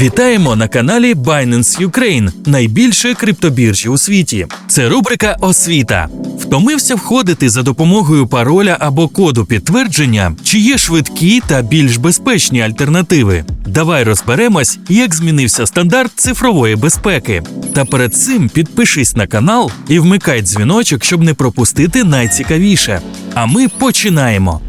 Вітаємо на каналі Binance Ukraine, найбільшої криптобіржі у світі. Це рубрика Освіта. Втомився входити за допомогою пароля або коду підтвердження, чи є швидкі та більш безпечні альтернативи. Давай розберемось, як змінився стандарт цифрової безпеки. Та перед цим підпишись на канал і вмикай дзвіночок, щоб не пропустити найцікавіше. А ми починаємо.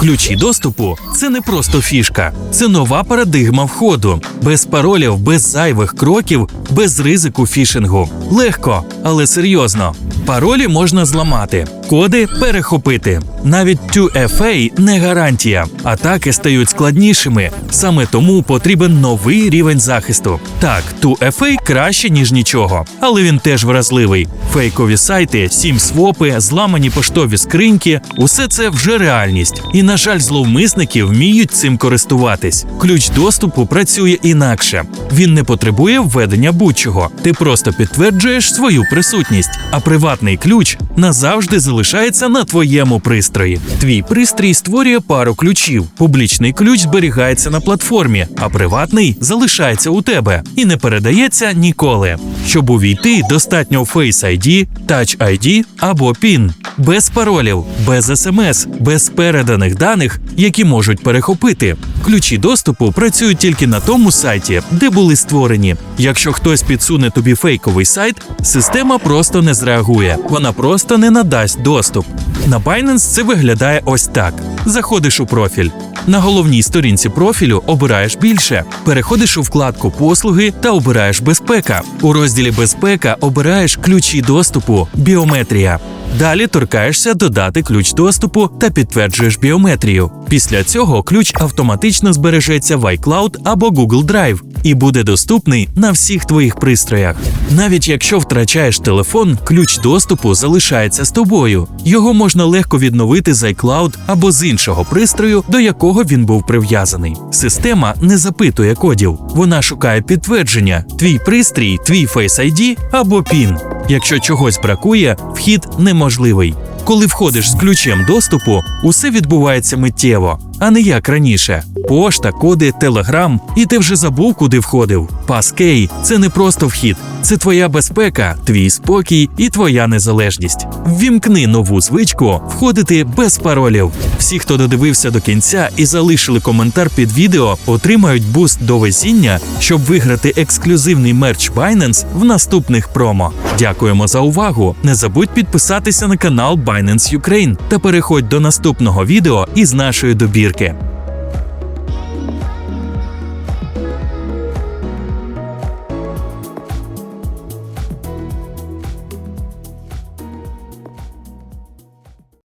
Ключі доступу це не просто фішка, це нова парадигма входу. Без паролів, без зайвих кроків, без ризику фішингу. Легко, але серйозно. Паролі можна зламати, коди перехопити. Навіть 2FA не гарантія. Атаки стають складнішими. Саме тому потрібен новий рівень захисту. Так, 2FA краще ніж нічого, але він теж вразливий. Фейкові сайти, сім-свопи, зламані поштові скриньки усе це вже реальність. І, на жаль, зловмисники вміють цим користуватись. Ключ доступу працює інакше. Він не потребує введення будь-чого. Ти просто підтверджуєш свою присутність, а приватний ключ назавжди залишається на твоєму пристрої. Твій пристрій створює пару ключів. Публічний ключ зберігається на платформі, а приватний залишається у тебе і не передається ніколи. Щоб увійти, достатньо Face ID, Touch ID або PIN. Без паролів, без смс, без переданих даних, які можуть перехопити. Ключі доступу працюють тільки на тому сайті, де були створені. Якщо хтось підсуне тобі фейковий сайт, система просто не зреагує, вона просто не надасть доступ. На Binance це виглядає ось так: заходиш у профіль. На головній сторінці профілю обираєш більше, переходиш у вкладку послуги та обираєш безпека. У розділі безпека обираєш ключі доступу, біометрія. Далі торкаєшся додати ключ доступу та підтверджуєш біометрію. Після цього ключ автоматично збережеться в iCloud або Google Drive і буде доступний на всіх твоїх пристроях. Навіть якщо втрачаєш телефон, ключ доступу залишається з тобою. Його можна легко відновити з iCloud або з іншого пристрою, до якого він був прив'язаний. Система не запитує кодів, вона шукає підтвердження: твій пристрій, твій Face ID або PIN. Якщо чогось бракує, вхід неможливий. Коли входиш з ключем доступу, усе відбувається миттєво, а не як раніше. Пошта, коди, телеграм, і ти вже забув, куди входив. Паскей це не просто вхід, це твоя безпека, твій спокій і твоя незалежність. Ввімкни нову звичку входити без паролів. Всі, хто додивився до кінця і залишили коментар під відео, отримають буст до везіння, щоб виграти ексклюзивний мерч Binance в наступних промо. Дякуємо за увагу! Не забудь підписатися на канал Binance Ukraine та переходь до наступного відео із нашої добірки.